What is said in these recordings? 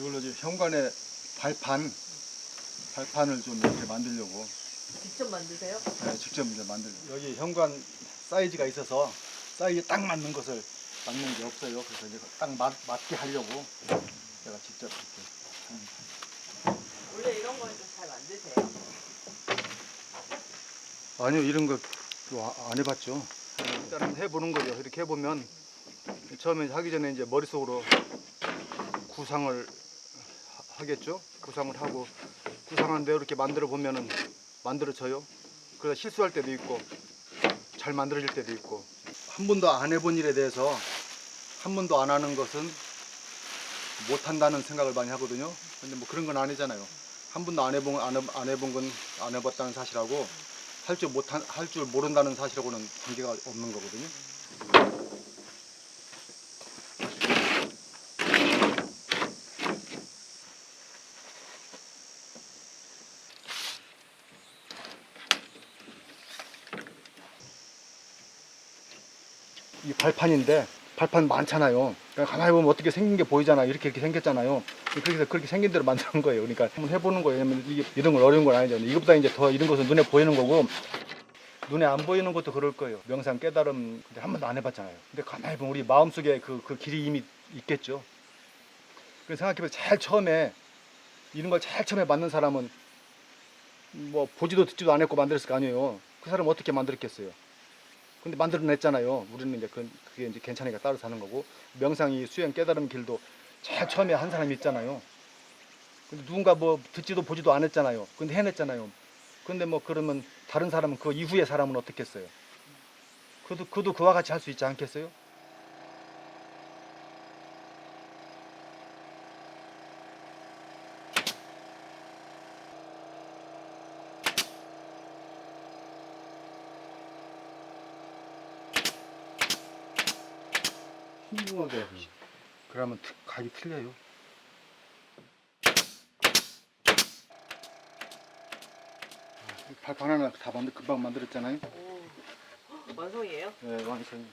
이걸로 이제 현관에 발판 발판을 좀 이렇게 만들려고 직접 만드세요? 네, 직접 이제 만들려고 여기 현관 사이즈가 있어서 사이즈에 딱 맞는 것을 맞는 게 없어요. 그래서 이제 딱 맞, 맞게 하려고 제가 직접 이렇게 합니다. 원래 이런 걸좀잘 만드세요? 아니요 이런 거 안 해봤죠. 일단은 해보는 거죠. 이렇게 해보면 처음에 하기 전에 이제 머릿속으로 구상을 하- 하겠죠. 구상을 하고 구상한 대로 이렇게 만들어 보면은 만들어져요. 그래서 실수할 때도 있고 잘 만들어질 때도 있고 한 번도 안 해본 일에 대해서 한 번도 안 하는 것은 못 한다는 생각을 많이 하거든요. 근데 뭐 그런 건 아니잖아요. 한 번도 안 해본 안, 해- 안 해본 건 안 해봤다는 사실하고 할 줄 못한 할줄 모른다는 사실하고는 관계가 없는 거거든요. 이 발판인데 발판 많잖아요. 그러니까 가만히 보면 어떻게 생긴 게 보이잖아. 이렇게 이렇게 생겼잖아요. 그렇게 해서 그렇게 생긴 대로 만드는 거예요. 그러니까 한번 해보는 거예요. 왜냐면 이게 이런 건 어려운 건 아니죠. 이것보다 이제 더 이런 것은 눈에 보이는 거고 눈에 안 보이는 것도 그럴 거예요. 명상 깨달음 근데 한 번도 안 해봤잖아요. 근데 가만히 보면 우리 마음 속에 그, 그 길이 이미 있겠죠. 그래서 생각해보면 제일 처음에 이런 걸 제일 처음에 만든 사람은 뭐 보지도 듣지도 안 했고 만들었을 거 아니에요. 그 사람은 어떻게 만들었겠어요. 근데 만들어냈잖아요. 우리는 이제 그, 그게 이제 괜찮으니까 따로 사는 거고 명상이 수행 깨달음 길도 제일 처음에 한 사람이 있잖아요. 근데 누군가 뭐 듣지도 보지도 안 했잖아요. 근데 해냈잖아요. 근데 뭐 그러면 다른 사람은 그 이후의 사람은 어떻겠어요? 그도 그도 그와 같이 할 수 있지 않겠어요? 흰붕어게 그러면 트- 각이 틀려요. 발판 하나 다 만들 금방 만들었잖아요. 오, 완성이에요? 네, 완성.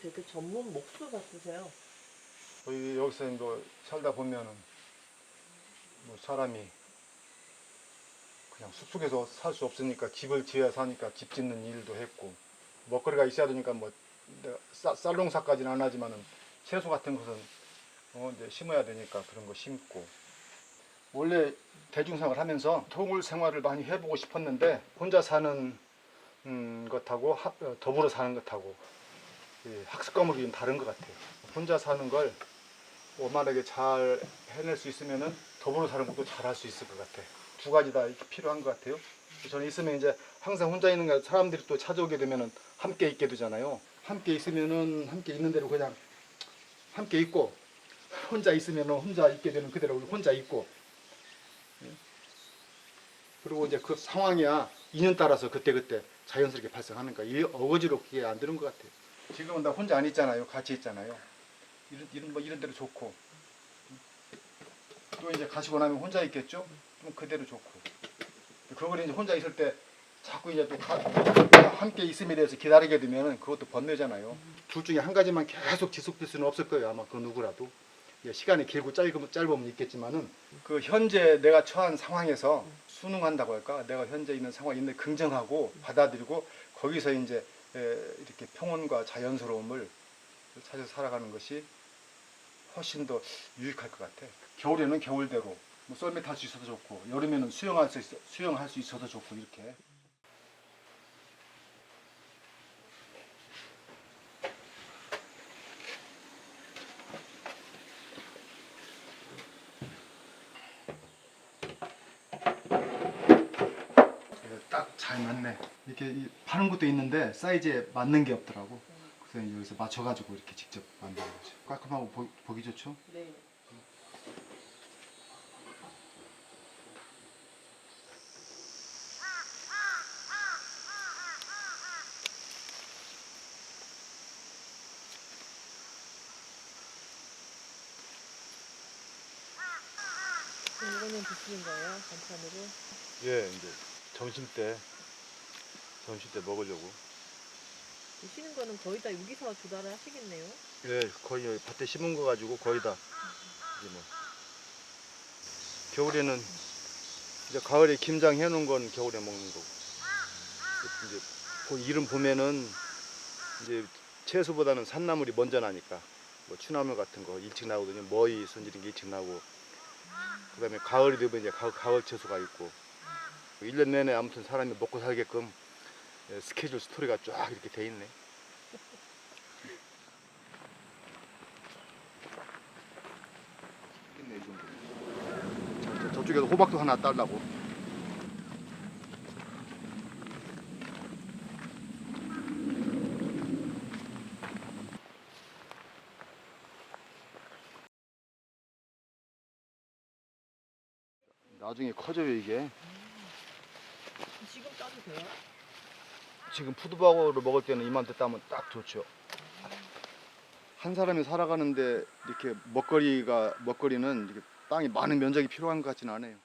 되게 전문 목수 같으세요. 저희 여기서 뭐 살다 보면은 뭐 사람이 그냥 숲속에서 살 수 없으니까 집을 지어야 사니까 집 짓는 일도 했고 먹거리가 있어야 되니까 뭐 쌀농사까지는 안 하지만은 채소 같은 것은 어 이제 심어야 되니까 그런 거 심고 원래 대중생활 하면서 동물 생활을 많이 해보고 싶었는데 혼자 사는 음, 것하고 하- 어, 더불어 사는 것하고 이 학습 과목이 좀 다른 것 같아요. 혼자 사는 걸 원만하게 잘 해낼 수 있으면은 더불어 사는 것도 잘 할 수 있을 것 같아. 두 가지 다 필요한 것 같아요. 저는 있으면 이제 항상 혼자 있는 거 사람들이 또 찾아오게 되면은 함께 있게 되잖아요. 함께 있으면은 함께 있는 대로 그냥 함께 있고 혼자 있으면은 혼자 있게 되는 그대로 혼자 있고 예. 그리고 이제 그 상황이야 인연 따라서 그때 그때 자연스럽게 발생하는 거야. 이 어거지로 그게 안 되는 것 같아요. 지금은 나 혼자 안 있잖아요. 같이 있잖아요. 이런 이런 뭐 이런 대로 좋고 또 이제 가시고 나면 혼자 있겠죠. 그럼 그대로 좋고 그걸 이제 혼자 있을 때 자꾸 이제 또 가- 함께 있음에 대해서 기다리게 되면 그것도 번뇌잖아요. 둘 중에 한 가지만 계속 지속될 수는 없을 거예요. 아마 그 누구라도 예, 시간이 길고 짧으면 짧으면 있겠지만은 그 현재 내가 처한 상황에서 순응한다고 할까? 내가 현재 있는 상황이 있는데 긍정하고 받아들이고 거기서 이제 에, 이렇게 평온과 자연스러움을 찾아 살아가는 것이 훨씬 더 유익할 것 같아. 겨울에는 겨울대로 뭐 썰매 탈 수 있어도 좋고 여름에는 수영할 수 있어, 수영할 수 있어도 좋고 이렇게. 딱 잘 맞네. 이렇게 이- 파는 것도 있는데 사이즈에 맞는 게 없더라고. 그래서 여기서 맞춰가지고 이렇게 직접 만드는 거죠. 깔끔하고 보, 보기 좋죠. 네. 그럼 이거는 드시는 거예요? 반찬으로? 예, 이제 점심 때 점심 때 먹으려고. 드시는 거는 거의 다 여기서 조달을 하시겠네요. 예, 거의 여기 밭에 심은 거 가지고 거의 다 이제 뭐. 겨울에는 이제 가을에 김장 해놓은 건 겨울에 먹는 거고. 이제 그 이름 보면은 이제 채소보다는 산나물이 먼저 나니까 뭐 추나물 같은 거 일찍 나오거든요. 머위 손질인 게 일찍 나오고. 그다음에 가을이 되면 이제 가을, 가을 채소가 있고. 1년 내내 아무튼 사람이 먹고 살게끔 예, 스케줄 스토리가 쫙 이렇게 돼 있네. 있네, 이 정도. 자, 저, 저쪽에서 호박도 하나 딸라고. 나중에 커져요 이게. 지금 따도 돼요? 지금 푸드박으로 먹을 때는 이맘때 따면 딱 좋죠. 한 사람이 살아가는데 이렇게 먹거리가 먹거리는 이렇게 땅이 많은 면적이 필요한 것 같지는 않아요.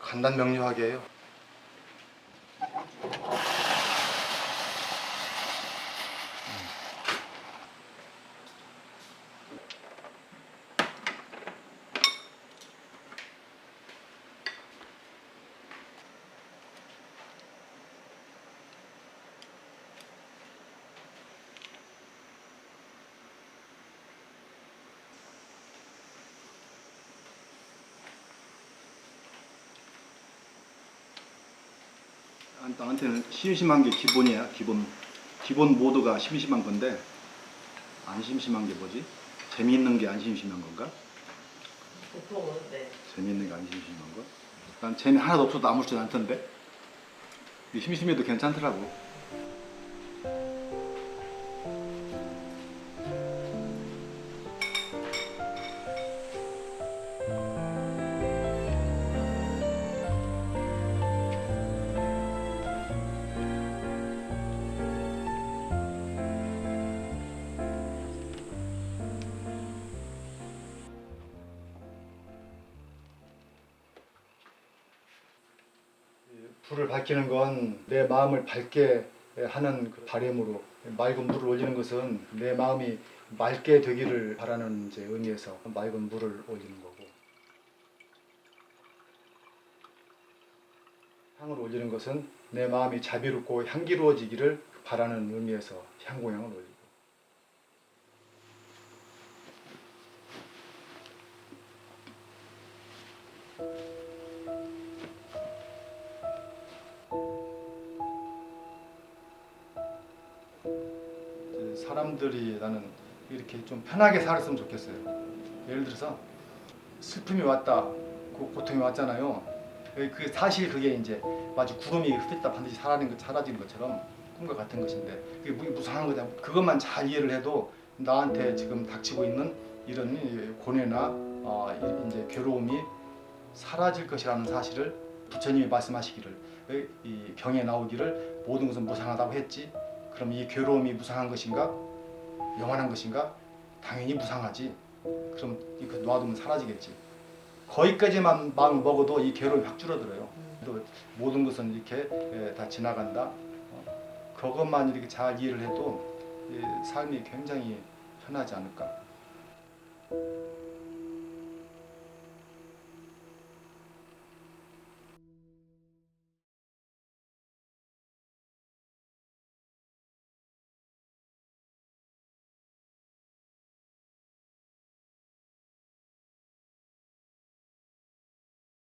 간단 명료하게 해요. 난- 나한테는 심심한 게 기본이야 기본 기본 모드가 심심한 건데 안 심심한 게 뭐지? 재미있는 게 안 심심한 건가? 보통은 네. 재미있는 게 안 심심한 거? 난 재미 하나도 없어도 아무렇지도 않던데 이 심심해도 괜찮더라고 불을 밝히는 건 내 마음을 밝게 하는 그 바람으로 맑은 물을 올리는 것은 내 마음이 맑게 되기를 바라는 이제 의미에서 맑은 물을 올리는 거고. 향을 올리는 것은 내 마음이 자비롭고 향기로워지기를 바라는 의미에서 향고향을 올리고 사람들이 나는 이렇게 좀 편하게 살았으면 좋겠어요. 예를 들어서 슬픔이 왔다, 그 고통이 왔잖아요. 그 사실 그게 이제 마치 구름이 흩었다 반드시 사라지는, 것, 사라지는 것처럼 꿈과 같은 것인데 그게 무- 무상한 거냐. 그것만 잘 이해를 해도 나한테 지금 닥치고 있는 이런 이 고뇌나 어, 이- 이제 괴로움이 사라질 것이라는 사실을 부처님이 말씀하시기를 이- 이 병에 나오기를 모든 것은 무상하다고 했지. 그럼 이 괴로움이 무상한 것인가? 영원한 것인가? 당연히 무상하지. 그럼 이거 놔두면 사라지겠지. 거기까지만 마음 먹어도 이 괴로움이 확 줄어들어요. 또 모든 것은 이렇게 예, 다 지나간다. 어, 그것만 이렇게 잘 이해를 해도 이 삶이 굉장히 편하지 않을까.